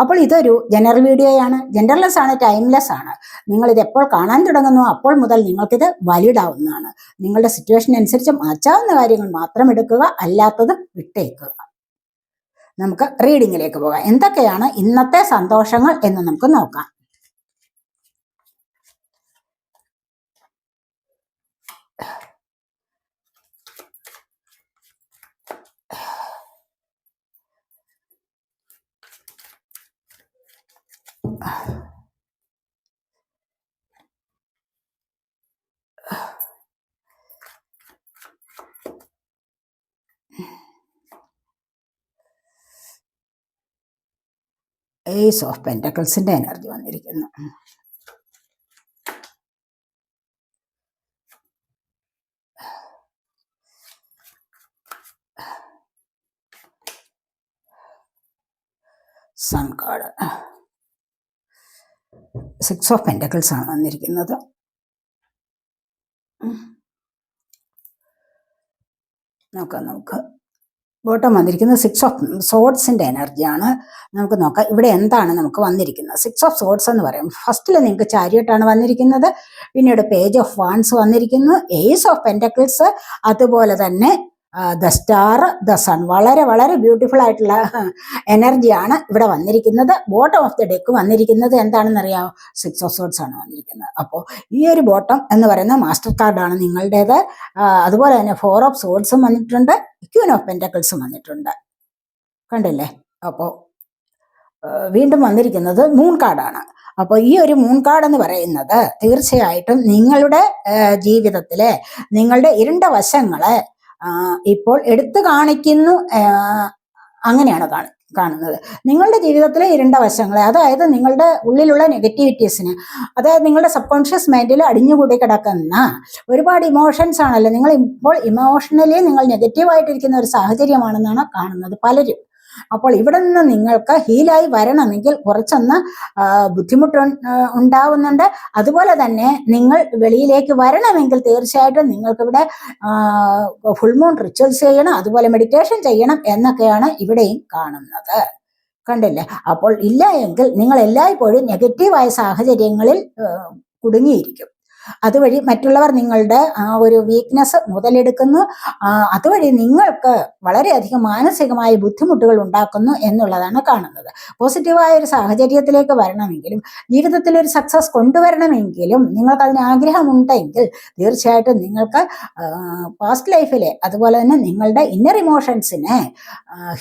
അപ്പോൾ ഇതൊരു ജനറൽ വീഡിയോയാണ് ജെൻഡർലെസ് ആണ് ടൈംലെസ് ആണ്. നിങ്ങൾ ഇത് എപ്പോൾ കാണാൻ തുടങ്ങുന്നു അപ്പോൾ മുതൽ നിങ്ങൾക്കിത് വാലിഡ് ആവുന്നതാണ്. നിങ്ങളുടെ സിറ്റുവേഷൻ അനുസരിച്ച് മാറ്റാവുന്ന കാര്യങ്ങൾ മാത്രം എടുക്കുക അല്ലാത്തത് വിട്ടേക്കുക. നമുക്ക് റീഡിങ്ങിലേക്ക് പോകാം. എന്തൊക്കെയാണ് ഇന്നത്തെ സന്തോഷങ്ങൾ എന്ന് നമുക്ക് നോക്കാം. ഏസ് ഓഫ് പെന്റക്കിൾസിന്റെ എനർജി വന്നിരിക്കുന്നു. Sun card six of pentacles ആണ് വന്നിരിക്കുന്നത്. നോക്കാം നമുക്ക്. ബോട്ടം വന്നിരിക്കുന്നത് സിക്സ് ഓഫ് സോഡ്സിന്റെ എനർജിയാണ് നമുക്ക് നോക്കാം. ഇവിടെ എന്താണ് നമുക്ക് വന്നിരിക്കുന്നത്? സിക്സ് ഓഫ് സോഡ്സ് എന്ന് പറയും. ഫസ്റ്റിൽ നിങ്ങൾക്ക് ചാരിയട്ടാണ് വന്നിരിക്കുന്നത്. പിന്നീട് പേജ് ഓഫ് വാൺസ് വന്നിരിക്കുന്നു. എയ്സ് ഓഫ് പെന്റക്കിൾസ് അതുപോലെ തന്നെ ദ സ്റ്റാർ ദ സൺ വളരെ വളരെ ബ്യൂട്ടിഫുൾ ആയിട്ടുള്ള എനർജിയാണ് ഇവിടെ വന്നിരിക്കുന്നത്. ബോട്ടം ഓഫ് ദി ഡെക്ക് വന്നിരിക്കുന്നത് എന്താണെന്ന് അറിയാമോ സിക്സ് ഓഫ് സോഡ്സ് ആണ് വന്നിരിക്കുന്നത്. അപ്പോൾ ഈ ഒരു ബോട്ടം എന്ന് പറയുന്ന മാസ്റ്റർ കാർഡാണ് നിങ്ങളുടേത്. അതുപോലെ തന്നെ ഫോർ ഓഫ് സോഡ്സും വന്നിട്ടുണ്ട്. ക്യൂൻ ഓഫ് പെന്റക്കിൾസും വന്നിട്ടുണ്ട്. കണ്ടില്ലേ? അപ്പോൾ വീണ്ടും വന്നിരിക്കുന്നത് മൂൺ കാർഡാണ് അപ്പോൾ ഈ ഒരു മൂൺ കാർഡ് എന്ന് പറയുന്നത് തീർച്ചയായിട്ടും നിങ്ങളുടെ ജീവിതത്തിലെ നിങ്ങളുടെ ഇരുണ്ട വശങ്ങളെ ഇപ്പോൾ എടുത്തു കാണിക്കുന്നു അങ്ങനെയാണ് കാണുന്നത് കാണുന്നത്. നിങ്ങളുടെ ജീവിതത്തിലെ ഇരുണ്ട വശങ്ങളെ അതായത് നിങ്ങളുടെ ഉള്ളിലുള്ള നെഗറ്റിവിറ്റീസിന് അതായത് നിങ്ങളുടെ സബ് കോൺഷ്യസ് മൈൻഡിൽ അടിഞ്ഞുകൂടി കിടക്കുന്ന ഒരുപാട് ഇമോഷൻസ് ആണല്ലോ. നിങ്ങൾ ഇപ്പോൾ ഇമോഷണലി നിങ്ങൾ നെഗറ്റീവായിട്ടിരിക്കുന്ന ഒരു സാഹചര്യമാണെന്നാണ് കാണുന്നത് പലരും. അപ്പോൾ ഇവിടെ നിന്ന് നിങ്ങൾക്ക് ഹീലായി വരണമെങ്കിൽ കുറച്ചൊന്ന് ബുദ്ധിമുട്ട് ഉണ്ടാവുന്നുണ്ട്. അതുപോലെ തന്നെ നിങ്ങൾ വെളിയിലേക്ക് വരണമെങ്കിൽ തീർച്ചയായിട്ടും നിങ്ങൾക്കിവിടെ ഫുൾമൂൺ റിച്വൽസ് ചെയ്യണം അതുപോലെ മെഡിറ്റേഷൻ ചെയ്യണം എന്നൊക്കെയാണ് ഇവിടെയും കാണുന്നത്. കണ്ടില്ലേ? അപ്പോൾ ഇല്ല എങ്കിൽ നിങ്ങൾ എല്ലായ്പ്പോഴും നെഗറ്റീവായ സാഹചര്യങ്ങളിൽ കുടുങ്ങിയിരിക്കും. അതുവഴി മറ്റുള്ളവർ നിങ്ങളുടെ ആ ഒരു വീക്ക്നെസ് മുതലെടുക്കുന്നു. അതുവഴി നിങ്ങൾക്ക് വളരെയധികം മാനസികമായ ബുദ്ധിമുട്ടുകൾ ഉണ്ടാക്കുന്നു എന്നുള്ളതാണ് കാണുന്നത്. പോസിറ്റീവായ ഒരു സാഹചര്യത്തിലേക്ക് വരണമെങ്കിലും ജീവിതത്തിൽ ഒരു സക്സസ് കൊണ്ടുവരണമെങ്കിലും നിങ്ങൾക്ക് അതിന് ആഗ്രഹമുണ്ടെങ്കിൽ തീർച്ചയായിട്ടും നിങ്ങൾക്ക് പാസ്റ്റ് ലൈഫിലെ അതുപോലെ തന്നെ നിങ്ങളുടെ ഇന്നർ ഇമോഷൻസിനെ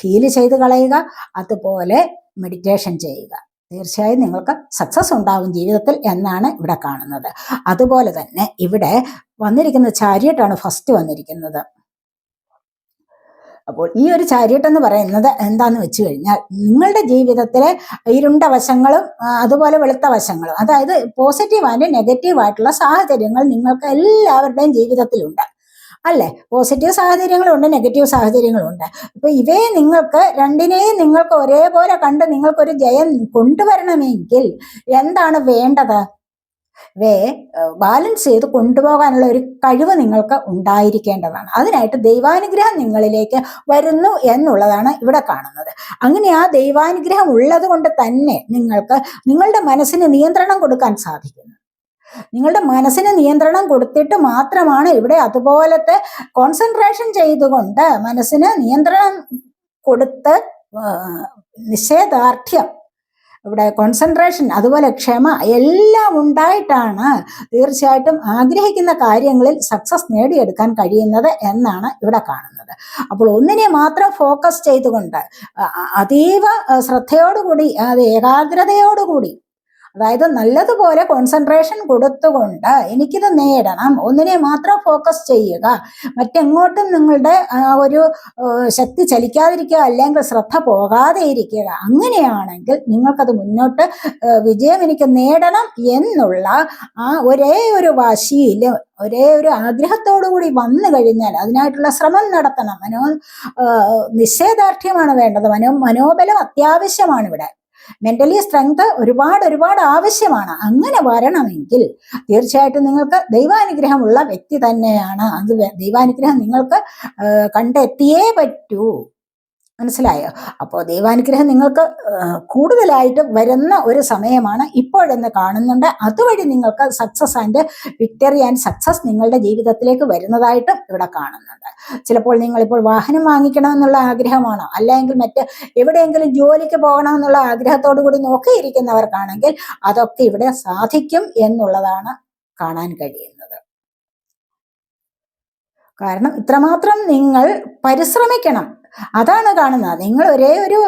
ഹീൽ ചെയ്ത് കളയുക അതുപോലെ മെഡിറ്റേഷൻ ചെയ്യുക. തീർച്ചയായും നിങ്ങൾക്ക് സക്സസ് ഉണ്ടാവും ജീവിതത്തിൽ എന്നാണ് ഇവിടെ കാണുന്നത്. അതുപോലെ തന്നെ ഇവിടെ വന്നിരിക്കുന്ന ചാരിയട്ടാണ് ഫസ്റ്റ് വന്നിരിക്കുന്നത്. അപ്പോൾ ഈ ഒരു ചാരിയട്ട് എന്ന് പറയുന്നത് എന്താന്ന് വെച്ച് കഴിഞ്ഞാൽ നിങ്ങളുടെ ജീവിതത്തിലെ ഇരുണ്ട വശങ്ങളും അതുപോലെ വെളുത്ത വശങ്ങളും അതായത് പോസിറ്റീവ് ആൻഡ് നെഗറ്റീവ് ആയിട്ടുള്ള സാഹചര്യങ്ങൾ നിങ്ങൾക്ക് എല്ലാവരുടെയും ജീവിതത്തിലുണ്ട്. അല്ലേ? പോസിറ്റീവ് സാഹചര്യങ്ങളുണ്ട് നെഗറ്റീവ് സാഹചര്യങ്ങളുണ്ട്. അപ്പോൾ ഇവയെ നിങ്ങൾക്ക് രണ്ടിനെയും നിങ്ങൾക്ക് ഒരേപോലെ കണ്ട് നിങ്ങൾക്കൊരു ജയം കൊണ്ടുവരണമെങ്കിൽ എന്താണ് വേണ്ടത്? വേ ബാലൻസ് ചെയ്ത് കൊണ്ടുപോകാനുള്ള ഒരു കഴിവ് നിങ്ങൾക്ക് ഉണ്ടായിരിക്കേണ്ടതാണ്. അതിനായിട്ട് ദൈവാനുഗ്രഹം നിങ്ങളിലേക്ക് വരുന്നു എന്നുള്ളതാണ് ഇവിടെ കാണുന്നത്. അങ്ങനെ ആ ദൈവാനുഗ്രഹം ഉള്ളത് കൊണ്ട് തന്നെ നിങ്ങൾക്ക് നിങ്ങളുടെ മനസ്സിന് നിയന്ത്രണം കൊടുക്കാൻ സാധിക്കുന്നു. നിങ്ങളുടെ മനസ്സിന് നിയന്ത്രണം കൊടുത്തിട്ട് മാത്രമാണ് ഇവിടെ അതുപോലത്തെ കോൺസെൻട്രേഷൻ ചെയ്തുകൊണ്ട് മനസ്സിന് നിയന്ത്രണം കൊടുത്ത് നിഷേധാർഢ്യം ഇവിടെ കോൺസെൻട്രേഷൻ അതുപോലെ ക്ഷമ എല്ലാം ഉണ്ടായിട്ടാണ് തീർച്ചയായിട്ടും ആഗ്രഹിക്കുന്ന കാര്യങ്ങളിൽ സക്സസ് നേടിയെടുക്കാൻ കഴിയുന്നത് എന്നാണ് ഇവിടെ കാണുന്നത്. അപ്പോൾ ഒന്നിനെ മാത്രം ഫോക്കസ് ചെയ്തുകൊണ്ട് അതീവ ശ്രദ്ധയോടുകൂടി അത് ഏകാഗ്രതയോടുകൂടി അതായത് നല്ലതുപോലെ കോൺസെൻട്രേഷൻ കൊടുത്തുകൊണ്ട് എനിക്കിത് നേടണം. ഒന്നിനെ മാത്രം ഫോക്കസ് ചെയ്യുക. മറ്റെങ്ങോട്ടും നിങ്ങളുടെ ഒരു ശക്തി ചലിക്കാതിരിക്കുക അല്ലെങ്കിൽ ശ്രദ്ധ പോകാതെ ഇരിക്കുക. അങ്ങനെയാണെങ്കിൽ നിങ്ങൾക്കത് മുന്നോട്ട് വിജയം എനിക്ക് നേടണം എന്നുള്ള ആ ഒരേ ഒരു വാശിയിൽ ഒരേ ഒരു ആഗ്രഹത്തോടു കൂടി വന്നു കഴിഞ്ഞാൽ അതിനായിട്ടുള്ള ശ്രമം നടത്തണം. മനോ നിശ്ചയദാർഢ്യമാണ് വേണ്ടത്. മനോ മനോബലം അത്യാവശ്യമാണ് ഇവിടെ. മെന്റലി സ്ട്രെങ്ത് ഒരുപാട് ഒരുപാട് ആവശ്യമാണ്. അങ്ങനെ വരണമെങ്കിൽ തീർച്ചയായിട്ടും നിങ്ങൾക്ക് ദൈവാനുഗ്രഹമുള്ള വ്യക്തി തന്നെയാണ്. അത് ദൈവാനുഗ്രഹം നിങ്ങൾക്ക് കണ്ടെത്തിയേ പറ്റൂ. മനസ്സിലായോ? അപ്പോൾ ദൈവാനുഗ്രഹം നിങ്ങൾക്ക് കൂടുതലായിട്ട് വരുന്ന ഒരു സമയമാണ് ഇപ്പോഴെന്ന് കാണുന്നുണ്ട്. അതുവഴി നിങ്ങൾക്ക് success and victory and success നിങ്ങളുടെ ജീവിതത്തിലേക്ക് വരുന്നതായിട്ടും ഇവിടെ കാണുന്നുണ്ട്. ചിലപ്പോൾ നിങ്ങളിപ്പോൾ വാഹനം വാങ്ങിക്കണമെന്നുള്ള ആഗ്രഹമാണോ? അല്ലെങ്കിൽ മറ്റ് എവിടെയെങ്കിലും ജോലിക്ക് പോകണമെന്നുള്ള ആഗ്രഹത്തോടു കൂടി നോക്കിയിരിക്കുന്നവർക്കാണെങ്കിൽ അതൊക്കെ ഇവിടെ സാധിക്കും എന്നുള്ളതാണ് കാണാൻ കഴിയുന്നത്. കാരണം ഇത്രമാത്രം നിങ്ങൾ പരിശ്രമിക്കണം. അതാണ് കാണുന്നത്. നിങ്ങൾ ഒരേ ഒരു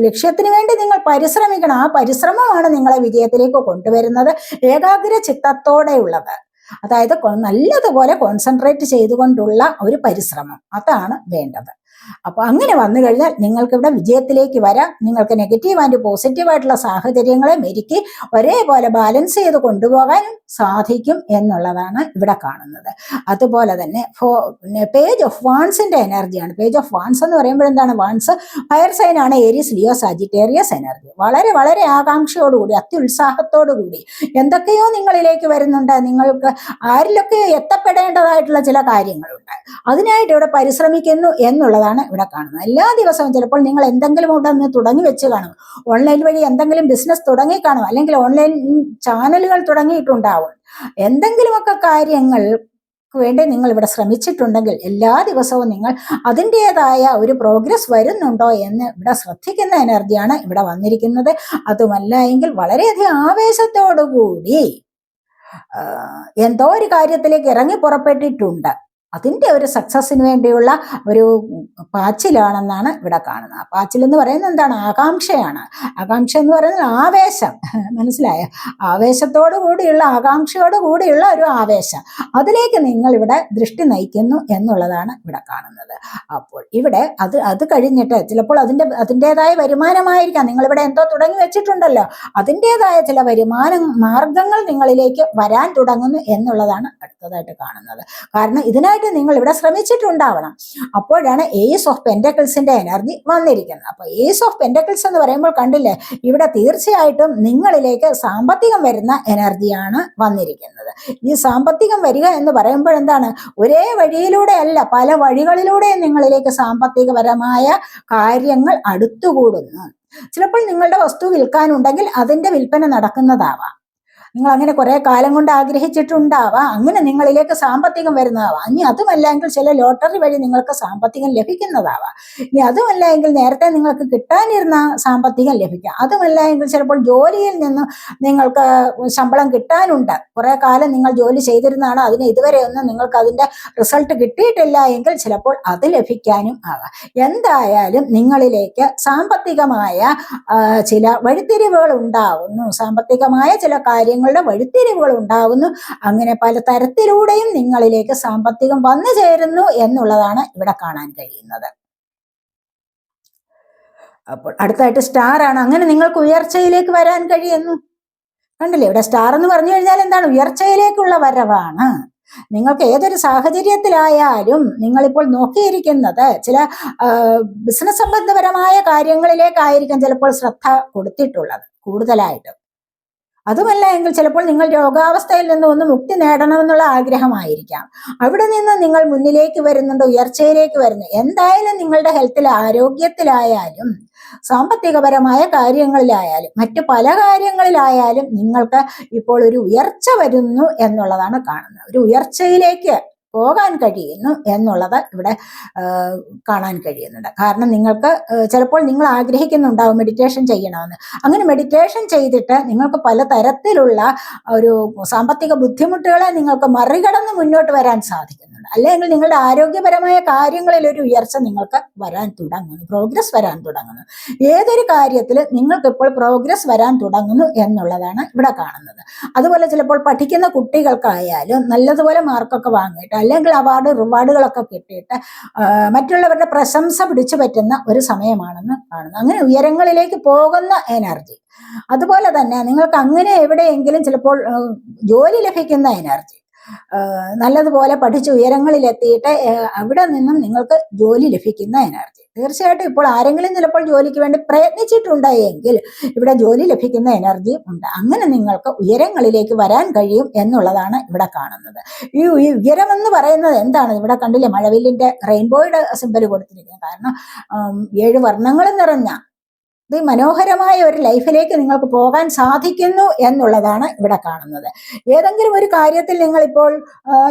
ലക്ഷ്യത്തിന് വേണ്ടി നിങ്ങൾ പരിശ്രമിക്കണം. ആ പരിശ്രമമാണ് നിങ്ങളെ വിജയത്തിലേക്ക് കൊണ്ടുവരുന്നത്. ഏകാഗ്ര ചിത്തത്തോടെയുള്ളത്. അതായത് നല്ലതുപോലെ കോൺസെൻട്രേറ്റ് ചെയ്തുകൊണ്ടുള്ള ഒരു പരിശ്രമം. അതാണ് വേണ്ടത്. അപ്പൊ അങ്ങനെ വന്നു കഴിഞ്ഞാൽ നിങ്ങൾക്ക് ഇവിടെ വിജയത്തിലേക്ക് വരാം. നിങ്ങൾക്ക് നെഗറ്റീവ് ആൻഡ് പോസിറ്റീവ് ആയിട്ടുള്ള സാഹചര്യങ്ങളെ മെരുക്കി ഒരേപോലെ ബാലൻസ് ചെയ്ത് കൊണ്ടുപോകാൻ സാധിക്കും എന്നുള്ളതാണ് ഇവിടെ കാണുന്നത്. അതുപോലെ തന്നെ ഫോ പേജ് ഓഫ് വാൺസിന്റെ എനർജിയാണ് പേജ് ഓഫ് വാൺസ് എന്ന് പറയുമ്പോൾ എന്താണ്? വാൺസ് ഫയർ സൈൻ ആണ് ഏരിയസ് ലിയോ സാജിറ്റേറിയസ് എനർജി വളരെ വളരെ ആകാംക്ഷയോടുകൂടി അത്യുത്സാഹത്തോടുകൂടി എന്തൊക്കെയോ നിങ്ങളിലേക്ക് വരുന്നുണ്ട്. നിങ്ങൾക്ക് ആരിലൊക്കെയോ എത്തപ്പെടേണ്ടതായിട്ടുള്ള ചില കാര്യങ്ങളുണ്ട്. അതിനായിട്ട് ഇവിടെ പരിശ്രമിക്കുന്നു എന്നുള്ളതാണ് ഇവിടെ കാണുന്നത്. എല്ലാ ദിവസവും ചിലപ്പോൾ നിങ്ങൾ എന്തെങ്കിലും ഇവിടെ നിന്ന് തുടങ്ങി വെച്ച് കാണും. ഓൺലൈൻ വഴി എന്തെങ്കിലും ബിസിനസ് തുടങ്ങി കാണും. അല്ലെങ്കിൽ ഓൺലൈൻ ചാനലുകൾ തുടങ്ങിയിട്ടുണ്ടാവും. എന്തെങ്കിലുമൊക്കെ കാര്യങ്ങൾ വേണ്ടി നിങ്ങൾ ഇവിടെ ശ്രമിച്ചിട്ടുണ്ടെങ്കിൽ എല്ലാ ദിവസവും നിങ്ങൾ അതിന്റെതായ ഒരു പ്രോഗ്രസ് വരുന്നുണ്ടോ എന്ന് ഇവിടെ ശ്രദ്ധിക്കുന്ന എനർജിയാണ് ഇവിടെ വന്നിരിക്കുന്നത്. അതുമല്ല എങ്കിൽ വളരെയധികം ആവേശത്തോടുകൂടി കൂടി എന്തോ ഒരു കാര്യത്തിലേക്ക് ഇറങ്ങി പുറപ്പെട്ടിട്ടുണ്ട്. അതിന്റെ ഒരു സക്സസ്സിന് വേണ്ടിയുള്ള ഒരു പാച്ചിലാണെന്നാണ് ഇവിടെ കാണുന്നത്. പാച്ചിൽ എന്ന് പറയുന്നത് എന്താണ്? ആകാംക്ഷയാണ്. ആകാംക്ഷ എന്ന് പറയുന്നത് ആവേശം. മനസ്സിലായോ? ആവേശത്തോടു കൂടിയുള്ള ആകാംക്ഷയോട് കൂടിയുള്ള ഒരു ആവേശം. അതിലേക്ക് നിങ്ങൾ ഇവിടെ ദൃഷ്ടി നയിക്കുന്നു എന്നുള്ളതാണ് ഇവിടെ കാണുന്നത്. അപ്പോൾ ഇവിടെ അത് അത് കഴിഞ്ഞിട്ട് ചിലപ്പോൾ അതിന്റെ അതിന്റെതായ വരുമാനമായിരിക്കാം. നിങ്ങൾ ഇവിടെ എന്തോ തുടങ്ങി വെച്ചിട്ടുണ്ടല്ലോ. അതിന്റെതായ ചില വരുമാന മാർഗങ്ങൾ നിങ്ങളിലേക്ക് വരാൻ തുടങ്ങുന്നു എന്നുള്ളതാണ് അടുത്തതായിട്ട് കാണുന്നത്. കാരണം ഇതിനായിട്ട് നിങ്ങൾ ഇവിടെ ശ്രമിച്ചിട്ടുണ്ടാവണം. അപ്പോഴാണ് ഏസ് ഓഫ് പെൻഡക്കിൾസിന്റെ എനർജി വന്നിരിക്കുന്നത്. അപ്പൊ ഏസ് ഓഫ് പെൻഡക്കിൾസ് എന്ന് പറയുമ്പോൾ കണ്ടില്ലേ ഇവിടെ തീർച്ചയായിട്ടും നിങ്ങളിലേക്ക് സാമ്പത്തികം വരുന്ന എനർജിയാണ് വന്നിരിക്കുന്നത്. ഈ സാമ്പത്തികം വരിക എന്ന് പറയുമ്പോൾ എന്താണ്? ഒരേ വഴിയിലൂടെ അല്ല പല വഴികളിലൂടെയും നിങ്ങളിലേക്ക് സാമ്പത്തികപരമായ കാര്യങ്ങൾ അടുത്തുകൂടുന്നു. ചിലപ്പോൾ നിങ്ങളുടെ വസ്തു വിൽക്കാനുണ്ടെങ്കിൽ അതിന്റെ വിൽപ്പന നടക്കുന്നതാവാം. നിങ്ങൾ അങ്ങനെ കുറെ കാലം കൊണ്ട് ആഗ്രഹിച്ചിട്ടുണ്ടാവാം. അങ്ങനെ നിങ്ങളിലേക്ക് സാമ്പത്തികം വരുന്നതാവാം. ഇനി അതുമല്ലെങ്കിൽ ചില ലോട്ടറി വഴി നിങ്ങൾക്ക് സാമ്പത്തികം ലഭിക്കുന്നതാവാം. ഇനി അതുമല്ല എങ്കിൽ നേരത്തെ നിങ്ങൾക്ക് കിട്ടാനിരുന്ന സാമ്പത്തികം ലഭിക്കാം. അതുമല്ല എങ്കിൽ ചിലപ്പോൾ ജോലിയിൽ നിന്ന് നിങ്ങൾക്ക് ശമ്പളം കിട്ടാനുണ്ട്. കുറെ കാലം നിങ്ങൾ ജോലി ചെയ്തിരുന്നതാണ് അതിന് ഇതുവരെ ഒന്നും നിങ്ങൾക്ക് അതിന്റെ റിസൾട്ട് കിട്ടിയിട്ടില്ല എങ്കിൽ ചിലപ്പോൾ അത് ലഭിക്കാനും ആവാം. എന്തായാലും നിങ്ങളിലേക്ക് സാമ്പത്തികമായ ചില വഴിത്തിരിവുകൾ ഉണ്ടാവുന്നു. സാമ്പത്തികമായ ചില കാര്യങ്ങളുടെ വഴിത്തിരിവുകൾ ഉണ്ടാകുന്നു അങ്ങനെ പല തരത്തിലൂടെയും നിങ്ങളിലേക്ക് സാമ്പത്തികം വന്നു ചേരുന്നു എന്നുള്ളതാണ് ഇവിടെ കാണാൻ കഴിയുന്നത്. അപ്പോൾ അടുത്തായിട്ട് സ്റ്റാർ ആണ്. അങ്ങനെ നിങ്ങൾക്ക് ഉയർച്ചയിലേക്ക് വരാൻ കഴിയുന്നു. കണ്ടില്ലേ? ഇവിടെ സ്റ്റാർ എന്ന് പറഞ്ഞു കഴിഞ്ഞാൽ എന്താണ്? ഉയർച്ചയിലേക്കുള്ള വരവാണ്. നിങ്ങൾക്ക് ഏതൊരു സാഹചര്യത്തിലായാലും നിങ്ങളിപ്പോൾ നോക്കിയിരിക്കുന്നത് ചില ബിസിനസ് സംബന്ധപരമായ കാര്യങ്ങളിലേക്കായിരിക്കും ചിലപ്പോൾ ശ്രദ്ധ കൊടുത്തിട്ടുള്ളത് കൂടുതലായിട്ടും. അതുമല്ല എങ്കിൽ ചിലപ്പോൾ നിങ്ങൾ രോഗാവസ്ഥയിൽ നിന്ന് ഒന്ന് മുക്തി നേടണമെന്നുള്ള ആഗ്രഹമായിരിക്കാം. അവിടെ നിന്ന് നിങ്ങൾ മുന്നിലേക്ക് വരുന്നുണ്ട് ഉയർച്ചയിലേക്ക് വരുന്നു. എന്തായാലും നിങ്ങളുടെ ഹെൽത്തിൽ ആരോഗ്യത്തിലായാലും സാമ്പത്തികപരമായ കാര്യങ്ങളിലായാലും മറ്റു പല കാര്യങ്ങളിലായാലും നിങ്ങൾക്ക് ഇപ്പോൾ ഒരു ഉയർച്ച വരുന്നു എന്നുള്ളതാണ് കാണുന്നത്. ഒരു ഉയർച്ചയിലേക്ക് പോകാൻ കഴിയുന്നു എന്നുള്ളത് ഇവിടെ കാണാൻ കഴിയുന്നുണ്ട്. കാരണം നിങ്ങൾക്ക് ചിലപ്പോൾ നിങ്ങൾ ആഗ്രഹിക്കുന്നുണ്ടാവും മെഡിറ്റേഷൻ ചെയ്യണമെന്ന്. അങ്ങനെ മെഡിറ്റേഷൻ ചെയ്തിട്ട് നിങ്ങൾക്ക് പല തരത്തിലുള്ള ഒരു സാമ്പത്തിക ബുദ്ധിമുട്ടുകളെ നിങ്ങൾക്ക് മറികടന്ന് മുന്നോട്ട് വരാൻ സാധിക്കുന്നുണ്ട്. അല്ലെങ്കിൽ നിങ്ങളുടെ ആരോഗ്യപരമായ കാര്യങ്ങളിൽ ഒരു ഉയർച്ച നിങ്ങൾക്ക് വരാൻ തുടങ്ങുന്നു. പ്രോഗ്രസ് വരാൻ തുടങ്ങുന്നു. ഏതൊരു കാര്യത്തിൽ നിങ്ങൾക്ക് ഇപ്പോൾ പ്രോഗ്രസ് വരാൻ തുടങ്ങുന്നു എന്നുള്ളതാണ് ഇവിടെ കാണുന്നത്. അതുപോലെ ചിലപ്പോൾ പഠിക്കുന്ന കുട്ടികൾക്കായാലും നല്ലതുപോലെ മാർക്കൊക്കെ വാങ്ങിയിട്ട് അല്ലെങ്കിൽ അവാർഡ് റിവാർഡുകളൊക്കെ കിട്ടിയിട്ട് മറ്റുള്ളവരുടെ പ്രശംസ പിടിച്ചു പറ്റുന്ന ഒരു സമയമാണെന്ന് കാണുന്നു. അങ്ങനെ ഉയരങ്ങളിലേക്ക് പോകുന്ന എനർജി അതുപോലെ തന്നെ നിങ്ങൾക്ക് അങ്ങനെ എവിടെയെങ്കിലും ചിലപ്പോൾ ജോലി ലഭിക്കുന്ന എനർജി നല്ലതുപോലെ പഠിച്ച് ഉയരങ്ങളിലെത്തിയിട്ട് അവിടെ നിന്നും നിങ്ങൾക്ക് ജോലി ലഭിക്കുന്ന എനർജി തീർച്ചയായിട്ടും ഇപ്പോൾ ആരെങ്കിലും ചിലപ്പോൾ ജോലിക്ക് വേണ്ടി പ്രയത്നിച്ചിട്ടുണ്ട് എങ്കിൽ ഇവിടെ ജോലി ലഭിക്കുന്ന എനർജി ഉണ്ട്. അങ്ങനെ നിങ്ങൾക്ക് ഉയരങ്ങളിലേക്ക് വരാൻ കഴിയും എന്നുള്ളതാണ് ഇവിടെ കാണുന്നത്. ഈ ഉയ- ഉയരം എന്ന് പറയുന്നത് എന്താണ്? ഇവിടെ കണ്ടില്ലേ മഴവില്ലിന്റെ റെയിൻബോയുടെ സിമ്പൽ കൊടുത്തിരിക്കുന്നത്. കാരണം ഏഴ് വർണങ്ങൾ നിറഞ്ഞ മനോഹരമായ ഒരു ലൈഫിലേക്ക് നിങ്ങൾക്ക് പോകാൻ സാധിക്കുന്നു എന്നുള്ളതാണ് ഇവിടെ കാണുന്നത്. ഏതെങ്കിലും ഒരു കാര്യത്തിൽ നിങ്ങളിപ്പോൾ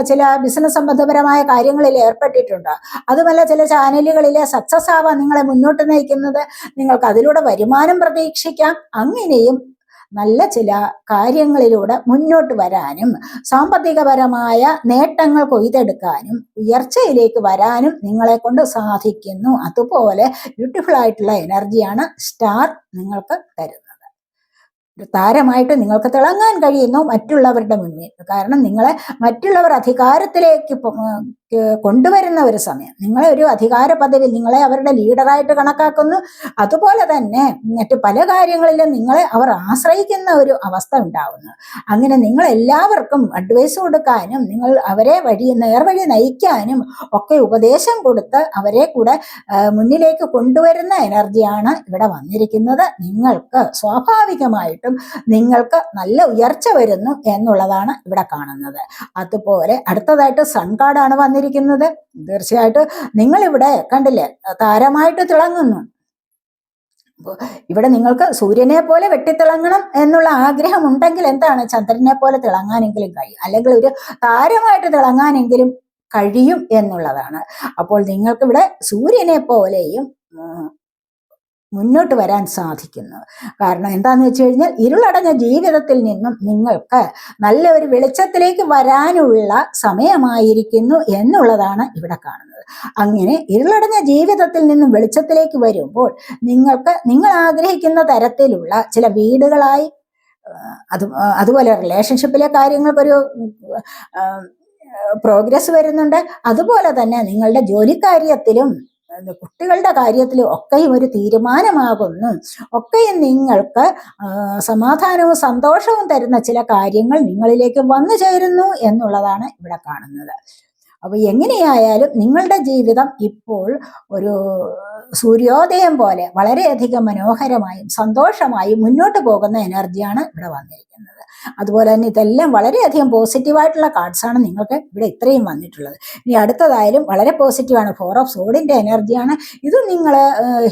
ചില ബിസിനസ് സംബന്ധപരമായ കാര്യങ്ങളിൽ ഏർപ്പെട്ടിട്ടുണ്ട്. അതുമല്ല ചില ചാനലുകളിലെ സക്സസ് ആവാൻ നിങ്ങളെ മുന്നോട്ട് നയിക്കുന്നത് നിങ്ങൾക്ക് അതിലൂടെ വരുമാനം പ്രതീക്ഷിക്കാം. അങ്ങനെയും നല്ല ചില കാര്യങ്ങളിലൂടെ മുന്നോട്ട് വരാനും സാമ്പത്തികപരമായ നേട്ടങ്ങൾ കൊയ്തെടുക്കാനും ഉയർച്ചയിലേക്ക് വരാനും നിങ്ങളെ കൊണ്ട് സാധിക്കുന്നു. അതുപോലെ ബ്യൂട്ടിഫുൾ ആയിട്ടുള്ള എനർജിയാണ് സ്റ്റാർ നിങ്ങൾക്ക് തരുന്നത്. ഒരു താരമായിട്ട് നിങ്ങൾക്ക് തിളങ്ങാൻ കഴിയുന്നു മറ്റുള്ളവരുടെ മുന്നിൽ. കാരണം നിങ്ങളെ മറ്റുള്ളവർ അധികാരത്തിലേക്ക് കൊണ്ടുവരുന്ന ഒരു സമയം. നിങ്ങളെ ഒരു അധികാര പദവി നിങ്ങളെ അവരുടെ ലീഡറായിട്ട് കണക്കാക്കുന്നു. അതുപോലെ തന്നെ മറ്റു പല കാര്യങ്ങളിലും നിങ്ങളെ അവർ ആശ്രയിക്കുന്ന ഒരു അവസ്ഥ ഉണ്ടാവുന്നു. അങ്ങനെ നിങ്ങൾ എല്ലാവർക്കും അഡ്വൈസ് കൊടുക്കാനും നിങ്ങൾ അവരെ വഴി നേർവഴി നയിക്കാനും ഒക്കെ ഉപദേശം കൊടുത്ത് അവരെ കൂടെ മുന്നിലേക്ക് കൊണ്ടുവരുന്ന എനർജിയാണ് ഇവിടെ വന്നിരിക്കുന്നത്. നിങ്ങൾക്ക് സ്വാഭാവികമായിട്ടും നിങ്ങൾക്ക് നല്ല ഉയർച്ച വരുന്നു എന്നുള്ളതാണ് ഇവിടെ കാണുന്നത്. അതുപോലെ അടുത്തതായിട്ട് സൺ കാർഡാണ് വന്നിരിക്കുന്നത്. തീർച്ചയായിട്ടും നിങ്ങളിവിടെ കണ്ടില്ലേ താരമായിട്ട് തിളങ്ങുന്നു. ഇവിടെ നിങ്ങൾക്ക് സൂര്യനെ പോലെ വെട്ടിത്തിളങ്ങണം എന്നുള്ള ആഗ്രഹം ഉണ്ടെങ്കിൽ എന്താണ്? ചന്ദ്രനെ പോലെ തിളങ്ങാനെങ്കിലും കഴിയും. അല്ലെങ്കിൽ ഒരു താരമായിട്ട് തിളങ്ങാനെങ്കിലും കഴിയും എന്നുള്ളതാണ്. അപ്പോൾ നിങ്ങൾക്കിവിടെ സൂര്യനെ പോലെയും മുന്നോട്ട് വരാൻ സാധിക്കുന്നു. കാരണം എന്താന്ന് വെച്ച് കഴിഞ്ഞാൽ ഇരുളടഞ്ഞ ജീവിതത്തിൽ നിന്നും നിങ്ങൾക്ക് നല്ല ഒരു വെളിച്ചത്തിലേക്ക് വരാനുള്ള സമയമായിരിക്കുന്നു എന്നുള്ളതാണ് ഇവിടെ കാണുന്നത്. അങ്ങനെ ഇരുളടഞ്ഞ ജീവിതത്തിൽ നിന്നും വെളിച്ചത്തിലേക്ക് വരുമ്പോൾ നിങ്ങൾക്ക് നിങ്ങൾ ആഗ്രഹിക്കുന്ന തരത്തിലുള്ള ചില വീടുകളായി അത് അതുപോലെ റിലേഷൻഷിപ്പിലെ കാര്യങ്ങൾക്കൊരു പ്രോഗ്രസ് വരുന്നുണ്ട്. അതുപോലെ തന്നെ നിങ്ങളുടെ ജോലിക്കാര്യത്തിലും കുട്ടികളുടെ കാര്യത്തിൽ ഒക്കെയും ഒരു തീരുമാനമാകുന്നു. ഒക്കെയും നിങ്ങൾക്ക് സമാധാനവും സന്തോഷവും തരുന്ന ചില കാര്യങ്ങൾ നിങ്ങളിലേക്ക് വന്നു ചേരുന്നു എന്നുള്ളതാണ് ഇവിടെ കാണുന്നത്. അപ്പൊ എങ്ങനെയായാലും നിങ്ങളുടെ ജീവിതം ഇപ്പോൾ ഒരു സൂര്യോദയം പോലെ വളരെയധികം മനോഹരമായും സന്തോഷമായും മുന്നോട്ട് പോകുന്ന എനർജിയാണ് ഇവിടെ വന്നിരിക്കുന്നത്. അതുപോലെ തന്നെ ഇതെല്ലാം വളരെയധികം പോസിറ്റീവായിട്ടുള്ള കാർഡ്സാണ് നിങ്ങൾക്ക് ഇവിടെ ഇത്രയും വന്നിട്ടുള്ളത്. ഇനി അടുത്തതായാലും വളരെ പോസിറ്റീവാണ് ഫോർ ഓഫ് സോഡിന്റെ എനർജിയാണ് ഇത് നിങ്ങൾ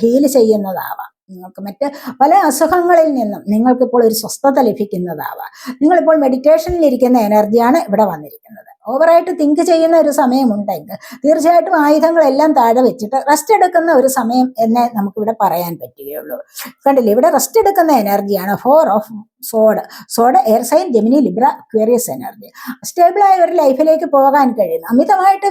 ഹീൽ ചെയ്യുന്നതാവാം. നിങ്ങൾക്ക് മറ്റ് പല അസുഖങ്ങളിൽ നിന്നും നിങ്ങൾക്കിപ്പോൾ ഒരു സ്വസ്ഥത ലഭിക്കുന്നതാവാം. നിങ്ങളിപ്പോൾ മെഡിറ്റേഷനിൽ ഇരിക്കുന്ന എനർജിയാണ് ഇവിടെ വന്നിരിക്കുന്നത്. ഓവറായിട്ട് തിങ്ക് ചെയ്യുന്ന ഒരു സമയമുണ്ടെങ്കിൽ തീർച്ചയായിട്ടും ആയുധങ്ങളെല്ലാം താഴെ വെച്ചിട്ട് റെസ്റ്റ് എടുക്കുന്ന ഒരു സമയം എന്നെ നമുക്കിവിടെ പറയാൻ പറ്റുകയുള്ളൂ. കണ്ടില്ലേ? ഇവിടെ റെസ്റ്റ് എടുക്കുന്ന എനർജിയാണ് four of swords. Swords air sign Gemini Libra Aquarius energy stable സ്റ്റേബിളായ ഒരു ലൈഫിലേക്ക് പോകാൻ കഴിയുന്നു അമിതമായിട്ട്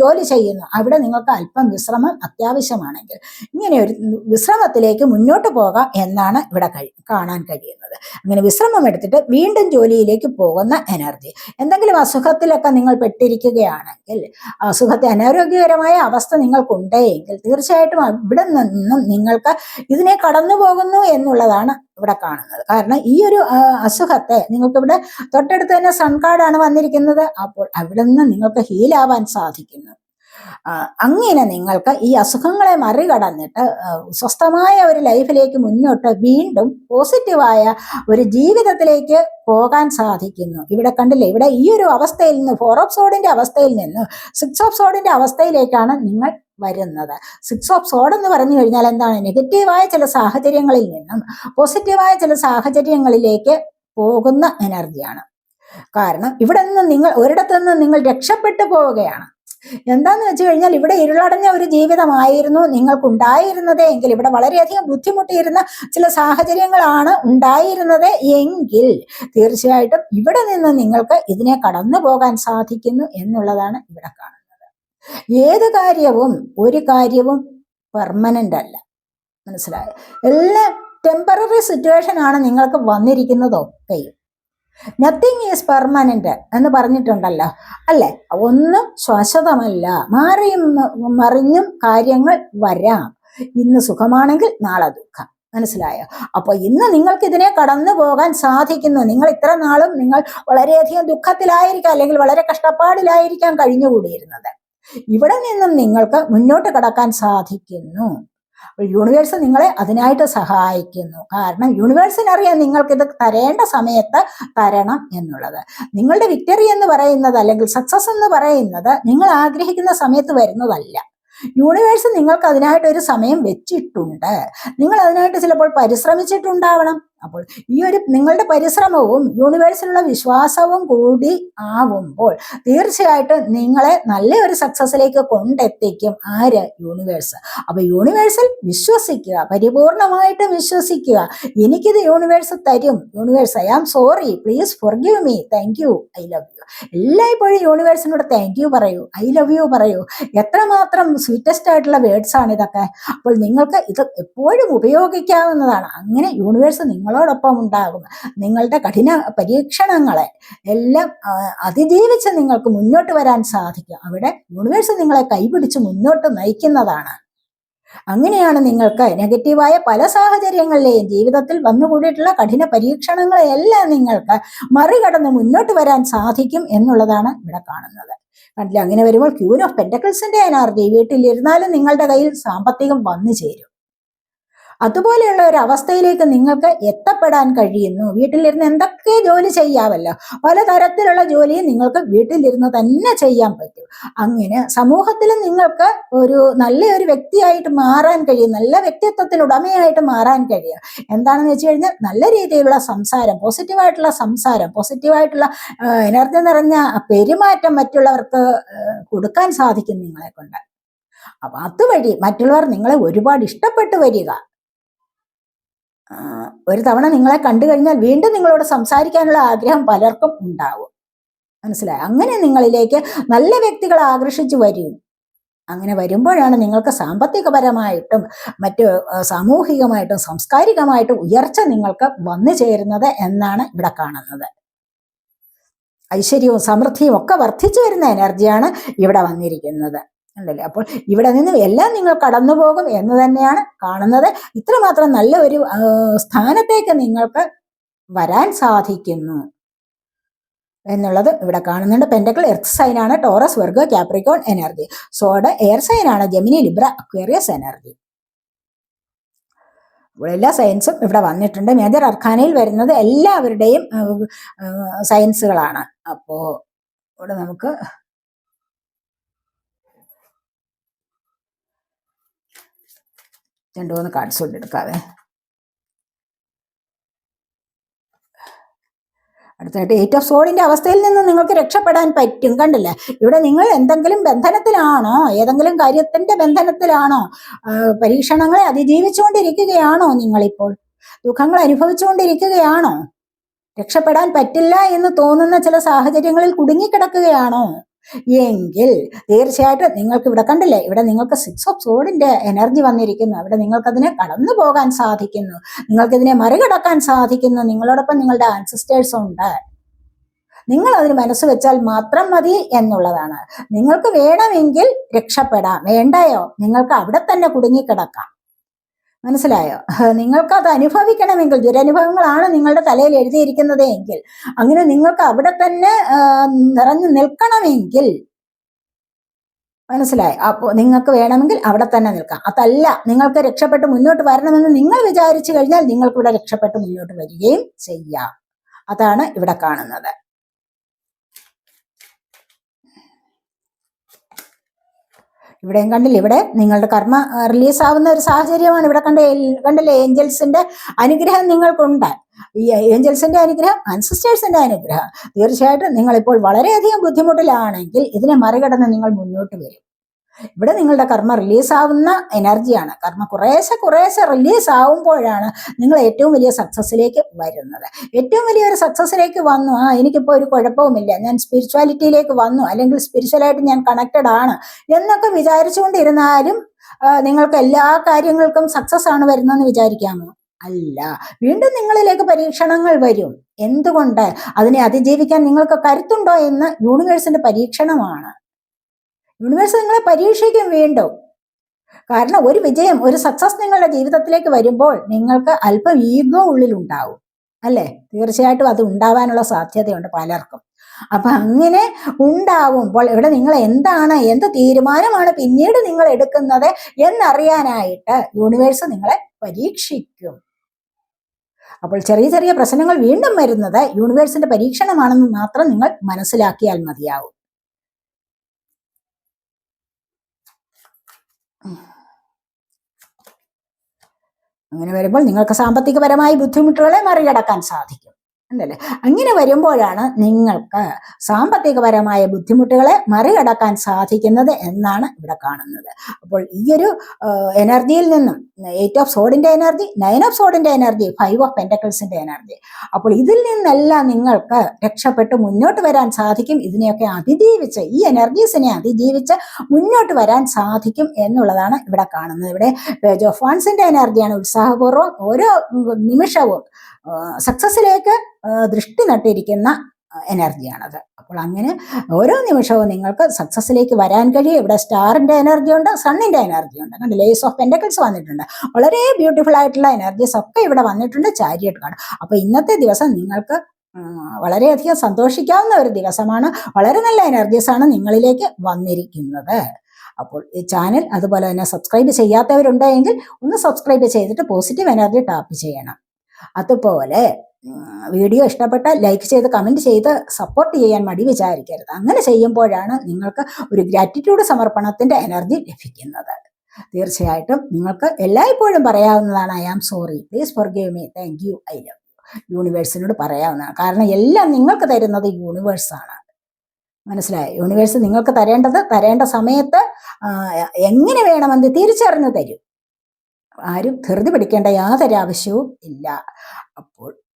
ജോലി ചെയ്യുന്നു അവിടെ നിങ്ങൾക്ക് അല്പം വിശ്രമം അത്യാവശ്യമാണെങ്കിൽ ഇങ്ങനെ ഒരു വിശ്രമത്തിലേക്ക് മുന്നോട്ട് പോകാം എന്നാണ് ഇവിടെ കാണാൻ കഴിയുന്നത്. അങ്ങനെ വിശ്രമം എടുത്തിട്ട് വീണ്ടും ജോലിയിലേക്ക് പോകുന്ന എനർജി എന്തെങ്കിലും അസുഖത്തിലൊക്കെ നിങ്ങൾ പെട്ടിരിക്കുകയാണെങ്കിൽ അസുഖത്തെ അനാരോഗ്യകരമായ അവസ്ഥ നിങ്ങൾക്കുണ്ടെങ്കിൽ തീർച്ചയായിട്ടും ഇവിടെ നിന്നും നിങ്ങൾക്ക് ഇതിനെ കടന്നു പോകുന്നു എന്നുള്ളതാണ് ഇവിടെ കാണുന്നത്. കാരണം ഈ ഒരു അസുഖത്തെ നിങ്ങൾക്ക് ഇവിടെ തൊട്ടടുത്ത് തന്നെ സൺകാർഡാണ് വന്നിരിക്കുന്നത്. അപ്പോൾ അവിടെ നിന്ന് നിങ്ങൾക്ക് ഹീലാവാൻ സാധിക്കുന്നു. അങ്ങനെ നിങ്ങൾക്ക് ഈ അസുഖങ്ങളെ മറികടന്നിട്ട് സ്വസ്ഥമായ ഒരു ലൈഫിലേക്ക് മുന്നോട്ട് വീണ്ടും പോസിറ്റീവായ ഒരു ജീവിതത്തിലേക്ക് പോകാൻ സാധിക്കുന്നു. ഇവിടെ കണ്ടില്ലേ ഇവിടെ ഈ ഒരു അവസ്ഥയിൽ നിന്ന് ഫോർ ഓഫ് സോഡിന്റെ അവസ്ഥയിൽ നിന്ന് സിക്സ് ഓഫ് സോഡിന്റെ അവസ്ഥയിലേക്കാണ് നിങ്ങൾ വരുന്നത്. സിക്സ് ഓഫ് സോഡ് എന്ന് പറഞ്ഞു കഴിഞ്ഞാൽ എന്താണ്? നെഗറ്റീവായ ചില സാഹചര്യങ്ങളിൽ നിന്നും പോസിറ്റീവായ ചില സാഹചര്യങ്ങളിലേക്ക് പോകുന്ന എനർജിയാണ്. കാരണം ഇവിടെ നിന്ന് നിങ്ങൾ ഒരിടത്തു നിന്ന് നിങ്ങൾ രക്ഷപ്പെട്ടു പോവുകയാണ്. എന്താന്ന് വെച്ച് കഴിഞ്ഞാൽ ഇവിടെ ഇരുളടഞ്ഞ ഒരു ജീവിതമായിരുന്നു നിങ്ങൾക്കുണ്ടായിരുന്നത് എങ്കിൽ ഇവിടെ വളരെയധികം ബുദ്ധിമുട്ടിയിരുന്ന ചില സാഹചര്യങ്ങളാണ് ഉണ്ടായിരുന്നത് എങ്കിൽ തീർച്ചയായിട്ടും ഇവിടെ നിന്ന് നിങ്ങൾക്ക് ഇതിനെ കടന്നു പോകാൻ സാധിക്കുന്നു എന്നുള്ളതാണ് ഇവിടെ കാണുന്നത്. ഏത് കാര്യവും ഒരു കാര്യവും പെർമനന്റ് അല്ല. മനസ്സിലായോ? എല്ലാ ടെമ്പററി സിറ്റുവേഷൻ ആണ് നിങ്ങൾക്ക് വന്നിരിക്കുന്നതൊക്കെയും. നത്തിങ് ഈസ് പെർമനന്റ് എന്ന് പറഞ്ഞിട്ടുണ്ടല്ലോ. അല്ലേ? ഒന്നും ശാശ്വതമല്ല മാറിയും മറിഞ്ഞും കാര്യങ്ങൾ വരാം. ഇന്ന് സുഖമാണെങ്കിൽ നാളെ ദുഃഖം. മനസ്സിലായോ? അപ്പൊ ഇന്ന് നിങ്ങൾക്ക് ഇതിനെ കടന്നു പോകാൻ സാധിക്കുന്നു. നിങ്ങൾ ഇത്ര നാളും നിങ്ങൾ വളരെയധികം ദുഃഖത്തിലായിരിക്കാം അല്ലെങ്കിൽ വളരെ കഷ്ടപ്പാടിലായിരിക്കാം കഴിഞ്ഞുകൂടിയിരുന്നത്. ഇവിടെ നിന്നും നിങ്ങൾക്ക് മുന്നോട്ട് കടക്കാൻ സാധിക്കുന്നു. യൂണിവേഴ്സ് നിങ്ങളെ അതിനായിട്ട് സഹായിക്കുന്നു. കാരണം യൂണിവേഴ്സിനറിയാം നിങ്ങൾക്ക് ഇത് തരേണ്ട സമയത്ത് തരണം എന്നുള്ളത്. നിങ്ങളുടെ വിക്ടറി എന്ന് പറയുന്നത് അല്ലെങ്കിൽ സക്സസ് എന്ന് പറയുന്നത് നിങ്ങൾ ആഗ്രഹിക്കുന്ന സമയത്ത് വരുന്നതല്ല. യൂണിവേഴ്സ് നിങ്ങൾക്ക് അതിനായിട്ട് ഒരു സമയം വെച്ചിട്ടുണ്ട്. നിങ്ങൾ അതിനായിട്ട് ചിലപ്പോൾ പരിശ്രമിച്ചിട്ടുണ്ടാവണം. അപ്പോൾ ഈ ഒരു നിങ്ങളുടെ പരിശ്രമവും യൂണിവേഴ്സിലുള്ള വിശ്വാസവും കൂടി ആവുമ്പോൾ തീർച്ചയായിട്ടും നിങ്ങളെ നല്ല ഒരു സക്സസിലേക്ക് കൊണ്ടെത്തിക്കും. ആര്? യൂണിവേഴ്സ് അപ്പൊ യൂണിവേഴ്സിൽ വിശ്വസിക്കുക പരിപൂർണമായിട്ടും വിശ്വസിക്കുക. എനിക്കിത് യൂണിവേഴ്സ് തരും. Universe I am sorry please forgive me thank you I love you എല്ലായ്പ്പോഴും യൂണിവേഴ്സിനോട് താങ്ക് യു പറയൂ. ഐ ലവ് യു പറയൂ. എത്രമാത്രം സ്വീറ്റസ്റ്റ് ആയിട്ടുള്ള വേർഡ്സ് ആണ് ഇതൊക്കെ. അപ്പോൾ നിങ്ങൾക്ക് ഇത് എപ്പോഴും ഉപയോഗിക്കാവുന്നതാണ്. അങ്ങനെ യൂണിവേഴ്സ് നിങ്ങളോടൊപ്പം ഉണ്ടാകും നിങ്ങളുടെ കഠിന പരീക്ഷണങ്ങളെ എല്ലാം അതിജീവിച്ച് നിങ്ങൾക്ക് മുന്നോട്ട് വരാൻ സാധിക്കും. അവിടെ യൂണിവേഴ്സ് നിങ്ങളെ കൈപിടിച്ച് മുന്നോട്ട് നയിക്കുന്നതാണ്. അങ്ങനെയാണ് നിങ്ങൾക്ക് നെഗറ്റീവായ പല സാഹചര്യങ്ങളിലെയും ജീവിതത്തിൽ വന്നുകൂടിയിട്ടുള്ള കഠിന പരീക്ഷണങ്ങളെയെല്ലാം നിങ്ങൾക്ക് മറികടന്ന് മുന്നോട്ട് വരാൻ സാധിക്കും എന്നുള്ളതാണ് ഇവിടെ കാണുന്നത്. കണ്ടില്ല? അങ്ങനെ വരുമ്പോൾ ക്യൂൻ ഓഫ് പെന്റക്കിൾസിന്റെ എനർജി വീട്ടിലിരുന്നാലും നിങ്ങളുടെ കയ്യിൽ സാമ്പത്തികം വന്നു ചേരും. അതുപോലെയുള്ള ഒരു അവസ്ഥയിലേക്ക് നിങ്ങൾക്ക് എത്തപ്പെടാൻ കഴിയുന്നു. വീട്ടിലിരുന്ന് എന്തൊക്കെ ജോലി ചെയ്യാമല്ലോ? പലതരത്തിലുള്ള ജോലിയും നിങ്ങൾക്ക് വീട്ടിലിരുന്ന് തന്നെ ചെയ്യാൻ പറ്റും. അങ്ങനെ സമൂഹത്തിൽ നിങ്ങൾക്ക് ഒരു നല്ലൊരു വ്യക്തിയായിട്ട് മാറാൻ കഴിയും നല്ല വ്യക്തിത്വത്തിന് ഉടമയായിട്ട് മാറാൻ കഴിയും. എന്താണെന്ന് വെച്ച് കഴിഞ്ഞാൽ നല്ല രീതിയിലുള്ള സംസാരം പോസിറ്റീവായിട്ടുള്ള സംസാരം പോസിറ്റീവായിട്ടുള്ള എനർജി നിറഞ്ഞ പെരുമാറ്റം മറ്റുള്ളവർക്ക് കൊടുക്കാൻ സാധിക്കും നിങ്ങളെ കൊണ്ട്. അപ്പൊ അതുവഴി മറ്റുള്ളവർ നിങ്ങളെ ഒരുപാട് ഇഷ്ടപ്പെട്ടു വരിക. ഒരു തവണ നിങ്ങളെ കണ്ടു കഴിഞ്ഞാൽ വീണ്ടും നിങ്ങളോട് സംസാരിക്കാനുള്ള ആഗ്രഹം പലർക്കും ഉണ്ടാവും. മനസ്സിലായി? അങ്ങനെ നിങ്ങളിലേക്ക് നല്ല വ്യക്തികളെ ആകർഷിച്ചു വരും. അങ്ങനെ വരുമ്പോഴാണ് നിങ്ങൾക്ക് സാമ്പത്തികപരമായിട്ടും മറ്റ് സാമൂഹികമായിട്ടും സാംസ്കാരികമായിട്ടും ഉയർച്ച നിങ്ങൾക്ക് വന്നു ചേരുന്നത് എന്നാണ് ഇവിടെ കാണുന്നത്. ഐശ്വര്യവും സമൃദ്ധിയും ഒക്കെ വർദ്ധിച്ചു വരുന്ന എനർജിയാണ് ഇവിടെ വന്നിരിക്കുന്നത്. ഉണ്ടല്ലേ? അപ്പോൾ ഇവിടെ നിന്ന് എല്ലാം നിങ്ങൾ കടന്നു പോകും എന്ന് തന്നെയാണ് കാണുന്നത്. ഇത്രമാത്രം നല്ല ഒരു സ്ഥാനത്തേക്ക് നിങ്ങൾക്ക് വരാൻ സാധിക്കുന്നു എന്നുള്ളത് ഇവിടെ കാണുന്നുണ്ട്. പെൻഡക്കിൾ എർത്ത് സൈൻ ആണ്. Taurus Virgo Capricorn energy sword air sign ആണ്. ജെമിനി ലിബ്ര അക്വേറിയസ് എനർജി എല്ലാ സയൻസും ഇവിടെ വന്നിട്ടുണ്ട്. മേജർ അർഖാനയിൽ വരുന്നത് എല്ലാവരുടെയും സയൻസുകളാണ് അപ്പോ ഇവിടെ നമുക്ക് രണ്ടു മൂന്ന് കാർഡ്സ് കൊണ്ട് എടുക്കാവേ അടുത്തായിട്ട് എയ്റ്റ് ഓഫ് സോഡിന്റെ അവസ്ഥയിൽ നിന്ന് നിങ്ങൾക്ക് രക്ഷപ്പെടാൻ പറ്റും. കണ്ടില്ലേ? ഇവിടെ നിങ്ങൾ എന്തെങ്കിലും ബന്ധനത്തിലാണോ? ഏതെങ്കിലും കാര്യത്തിന്റെ ബന്ധനത്തിലാണോ? പരീക്ഷണങ്ങളെ അതിജീവിച്ചുകൊണ്ടിരിക്കുകയാണോ നിങ്ങളിപ്പോൾ? ദുഃഖങ്ങൾ അനുഭവിച്ചുകൊണ്ടിരിക്കുകയാണോ? രക്ഷപ്പെടാൻ പറ്റില്ല എന്ന് തോന്നുന്ന ചില സാഹചര്യങ്ങളിൽ കുടുങ്ങിക്കിടക്കുകയാണോ? എങ്കിൽ തീർച്ചയായിട്ടും നിങ്ങൾക്ക് ഇവിടെ കണ്ടില്ലേ ഇവിടെ നിങ്ങൾക്ക് സിക്സ് ഓഫ് സോഡിന്റെ എനർജി വന്നിരിക്കുന്നു. അവിടെ നിങ്ങൾക്കതിനെ കടന്നു പോകാൻ സാധിക്കുന്നു. നിങ്ങൾക്കിതിനെ മറികടക്കാൻ സാധിക്കുന്നു. നിങ്ങളോടൊപ്പം നിങ്ങളുടെ ആൻസിസ്റ്റേഴ്സ് ഉണ്ട്. നിങ്ങൾ അതിന് മനസ്സ് വെച്ചാൽ മാത്രം മതി എന്നുള്ളതാണ്. നിങ്ങൾക്ക് വേണമെങ്കിൽ രക്ഷപ്പെടാം. വേണ്ടയോ? നിങ്ങൾക്ക് അവിടെ തന്നെ കുടുങ്ങിക്കിടക്കാം. മനസ്സിലായോ? അത് അനുഭവിക്കണമെങ്കിൽ ദുരനുഭവങ്ങളാണ് നിങ്ങളുടെ തലയിൽ എഴുതിയിരിക്കുന്നത് എങ്കിൽ അങ്ങനെ നിങ്ങൾക്ക് അവിടെ തന്നെ നിറഞ്ഞു നിൽക്കണമെങ്കിൽ മനസ്സിലായി? അപ്പോൾ നിങ്ങൾക്ക് വേണമെങ്കിൽ അവിടെ തന്നെ നിൽക്കാം. അതല്ല നിങ്ങൾക്ക് രക്ഷപ്പെട്ട് മുന്നോട്ട് വരണമെന്ന് നിങ്ങൾ വിചാരിച്ചു കഴിഞ്ഞാൽ നിങ്ങൾക്ക് ഇവിടെ രക്ഷപ്പെട്ട് മുന്നോട്ട് വരികയും ചെയ്യാം. അതാണ് ഇവിടെ കാണുന്നത്. ഇവിടെയും കണ്ടില്ല ഇവിടെ നിങ്ങളുടെ കർമ്മ റിലീസ് ആവുന്ന ഒരു സാഹചര്യമാണ് ഇവിടെ കണ്ട കണ്ടില്ലേ ഏഞ്ചൽസിന്റെ അനുഗ്രഹം നിങ്ങൾക്കുണ്ട്. ഈ ഏഞ്ചൽസിന്റെ അനുഗ്രഹം അൻസിസ്റ്റേഴ്സിന്റെ അനുഗ്രഹം. തീർച്ചയായിട്ടും നിങ്ങൾ ഇപ്പോൾ വളരെയധികം ബുദ്ധിമുട്ടിലാണെങ്കിൽ ഇതിനെ മറികടന്ന് നിങ്ങൾ മുന്നോട്ട് വരും. ഇവിടെ നിങ്ങളുടെ കർമ്മ റിലീസ് ആവുന്ന എനർജിയാണ് കർമ്മ കുറേശ്ശെ കുറേശ്ശെ റിലീസ് ആവുമ്പോഴാണ് നിങ്ങൾ ഏറ്റവും വലിയ സക്സസ്സിലേക്ക് വരുന്നത്. ഏറ്റവും വലിയൊരു സക്സസ്സിലേക്ക് വന്നു. ആ എനിക്കിപ്പോൾ ഒരു കുഴപ്പവുമില്ല. ഞാൻ സ്പിരിച്വാലിറ്റിയിലേക്ക് വന്നു. അല്ലെങ്കിൽ സ്പിരിച്വലായിട്ട് ഞാൻ കണക്റ്റഡ് ആണ് എന്നൊക്കെ വിചാരിച്ചുകൊണ്ടിരുന്നാലും നിങ്ങൾക്ക് എല്ലാ കാര്യങ്ങൾക്കും സക്സസ് ആണ് വരുന്നതെന്ന് വിചാരിക്കാമോ? അല്ല. വീണ്ടും നിങ്ങളിലേക്ക് പരീക്ഷണങ്ങൾ വരും. എന്തുകൊണ്ട്? അതിനെ അതിജീവിക്കാൻ നിങ്ങൾക്ക് കരുത്തുണ്ടോ എന്ന് യൂണിവേഴ്സിന്റെ പരീക്ഷണമാണ്. യൂണിവേഴ്സ് നിങ്ങളെ പരീക്ഷിക്കും വീണ്ടും. കാരണം ഒരു വിജയം ഒരു സക്സസ് നിങ്ങളുടെ ജീവിതത്തിലേക്ക് വരുമ്പോൾ നിങ്ങൾക്ക് അല്പം ഈഗോ ഉള്ളിലുണ്ടാവും. അല്ലേ? തീർച്ചയായിട്ടും അത് ഉണ്ടാവാനുള്ള സാധ്യതയുണ്ട് പലർക്കും. അപ്പൊ അങ്ങനെ ഉണ്ടാവുമ്പോൾ ഇവിടെ നിങ്ങൾ എന്താണ് എന്ത് തീരുമാനമാണ് പിന്നീട് നിങ്ങൾ എടുക്കുന്നത് എന്നറിയാനായിട്ട് യൂണിവേഴ്സ് നിങ്ങളെ പരീക്ഷിക്കും. അപ്പോൾ ചെറിയ ചെറിയ പ്രശ്നങ്ങൾ വീണ്ടും വരുന്നത് യൂണിവേഴ്സിന്റെ പരീക്ഷണമാണെന്ന് മാത്രം നിങ്ങൾ മനസ്സിലാക്കിയാൽ മതിയാവും. അങ്ങനെ വരുമ്പോൾ നിങ്ങൾക്ക് സാമ്പത്തികപരമായ ബുദ്ധിമുട്ടുകളെ മറികടക്കാൻ സാധിക്കും. ഉണ്ടല്ലേ? അങ്ങനെ വരുമ്പോഴാണ് നിങ്ങൾക്ക് സാമ്പത്തികപരമായ ബുദ്ധിമുട്ടുകളെ മറികടക്കാൻ സാധിക്കുന്നത് എന്നാണ് ഇവിടെ കാണുന്നത്. അപ്പോൾ ഈ ഒരു എനർജിയിൽ നിന്നും എയ്റ്റ് ഓഫ് സോഡിന്റെ എനർജി നയൻ ഓഫ് സോഡിന്റെ എനർജി ഫൈവ് ഓഫ് പെന്റക്കിൾസിന്റെ എനർജി. അപ്പോൾ ഇതിൽ നിന്നെല്ലാം നിങ്ങൾക്ക് രക്ഷപ്പെട്ട് മുന്നോട്ട് വരാൻ സാധിക്കും. ഇതിനെയൊക്കെ അതിജീവിച്ച് ഈ എനർജീസിനെ അതിജീവിച്ച് മുന്നോട്ട് വരാൻ സാധിക്കും എന്നുള്ളതാണ് ഇവിടെ കാണുന്നത്. ഇവിടെ പേജ് ഓഫ് വൺസിന്റെ എനർജിയാണ് ഉത്സാഹപൂർവം ഓരോ നിമിഷവും സക്സസിലേക്ക് ദൃഷ്ടി നട്ടിരിക്കുന്ന എനർജിയാണത്. അപ്പോൾ അങ്ങനെ ഓരോ നിമിഷവും നിങ്ങൾക്ക് സക്സസ്സിലേക്ക് വരാൻ കഴിയും. ഇവിടെ സ്റ്റാറിന്റെ എനർജി ഉണ്ട് സണ്ണിന്റെ എനർജി ഉണ്ട്. കണ്ട്? ലേസ് ഓഫ് പെൻഡക്കിൾസ് വന്നിട്ടുണ്ട്. വളരെ ബ്യൂട്ടിഫുൾ ആയിട്ടുള്ള എനർജീസ് ഒക്കെ ഇവിടെ വന്നിട്ടുണ്ട് ചാരിയറ്റ് കാണും അപ്പോൾ ഇന്നത്തെ ദിവസം നിങ്ങൾക്ക് വളരെയധികം സന്തോഷിക്കാവുന്ന ഒരു ദിവസമാണ്. വളരെ നല്ല എനർജീസ് ആണ് നിങ്ങളിലേക്ക് വന്നിരിക്കുന്നത്. അപ്പോൾ ഈ ചാനൽ അതുപോലെ തന്നെ സബ്സ്ക്രൈബ് ചെയ്യാത്തവരുണ്ടെങ്കിൽ ഒന്ന് സബ്സ്ക്രൈബ് ചെയ്തിട്ട് പോസിറ്റീവ് എനർജി ടാപ്പ് ചെയ്യണം. അതുപോലെ വീഡിയോ ഇഷ്ടപ്പെട്ട ലൈക്ക് ചെയ്ത് കമന്റ് ചെയ്ത് സപ്പോർട്ട് ചെയ്യാൻ മടി വിചാരിക്കരുത്. അങ്ങനെ ചെയ്യുമ്പോഴാണ് നിങ്ങൾക്ക് ഒരു ഗ്രാറ്റിറ്റ്യൂഡ് സമർപ്പണത്തിന്റെ എനർജി ലഭിക്കുന്നത്. തീർച്ചയായിട്ടും നിങ്ങൾക്ക് എല്ലായ്പ്പോഴും പറയാവുന്നതാണ് I am sorry please forgive me thank you I love യൂണിവേഴ്സിനോട് പറയാവുന്നതാണ്. കാരണം എല്ലാം നിങ്ങൾക്ക് തരുന്നത് യൂണിവേഴ്സാണ്. മനസ്സിലായോ? യൂണിവേഴ്സ് നിങ്ങൾക്ക് തരേണ്ടത് തരേണ്ട സമയത്ത് എങ്ങനെ വേണമെന്ന് തിരിച്ചറിഞ്ഞു തരും. ആരും ധൃതി പിടിക്കേണ്ട യാതൊരു ആവശ്യവും ഇല്ല. അപ്പോൾ